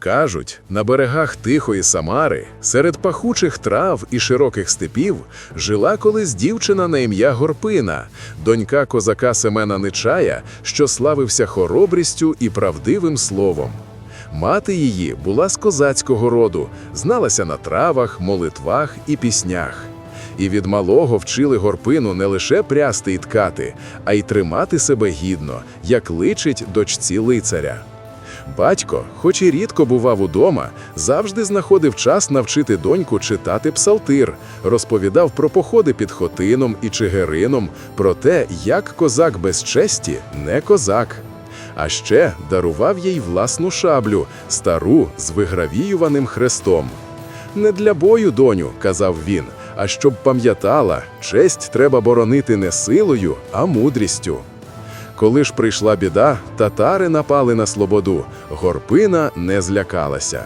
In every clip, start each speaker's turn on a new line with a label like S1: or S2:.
S1: Кажуть, на берегах Тихої Самари, серед пахучих трав і широких степів, жила колись дівчина на ім'я Горпина, донька козака Семена Нечая, що славився хоробрістю і правдивим словом. Мати її була з козацького роду, зналася на травах, молитвах і піснях. І від малого вчили горпину не лише прясти і ткати, а й тримати себе гідно, як личить дочці лицаря. Батько, хоч і рідко бував удома, завжди знаходив час навчити доньку читати псалтир, розповідав про походи під Хотином і Чигирином, про те, як козак без честі не козак. А ще дарував їй власну шаблю, стару з вигравіюваним хрестом. Не для бою, доню, казав він, а щоб пам'ятала, честь треба боронити не силою, а мудрістю. Коли ж прийшла біда, татари напали на слободу, горпина не злякалася.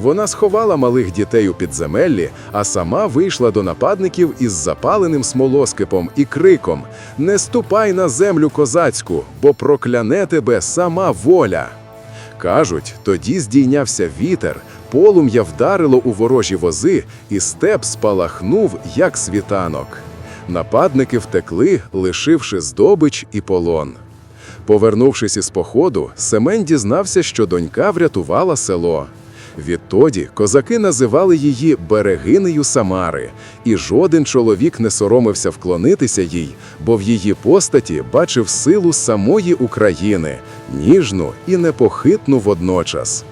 S1: Вона сховала малих дітей у підземеллі, а сама вийшла до нападників із запаленим смолоскипом і криком: Не ступай на землю козацьку, бо прокляне тебе сама воля. Кажуть, тоді здійнявся вітер, полум'я вдарило у ворожі вози, і степ спалахнув, як світанок. Нападники втекли, лишивши здобич і полон. Повернувшись із походу, Семен дізнався, що донька врятувала село. Відтоді козаки називали її берегинею Самари, і жоден чоловік не соромився вклонитися їй, бо в її постаті бачив силу самої України, ніжну і непохитну водночас.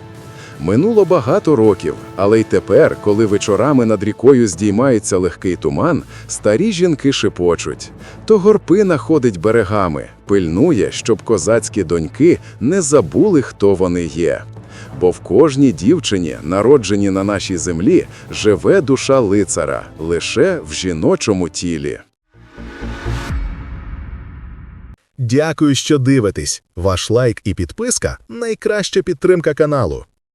S1: Минуло багато років, але й тепер, коли вечорами над рікою здіймається легкий туман, старі жінки шепочуть. То горпина ходить берегами, пильнує, щоб козацькі доньки не забули, хто вони є. Бо в кожній дівчині, народженій на нашій землі, живе душа лицара лише в жіночому тілі.
S2: Дякую, що дивитесь. Ваш лайк і підписка найкраща підтримка каналу.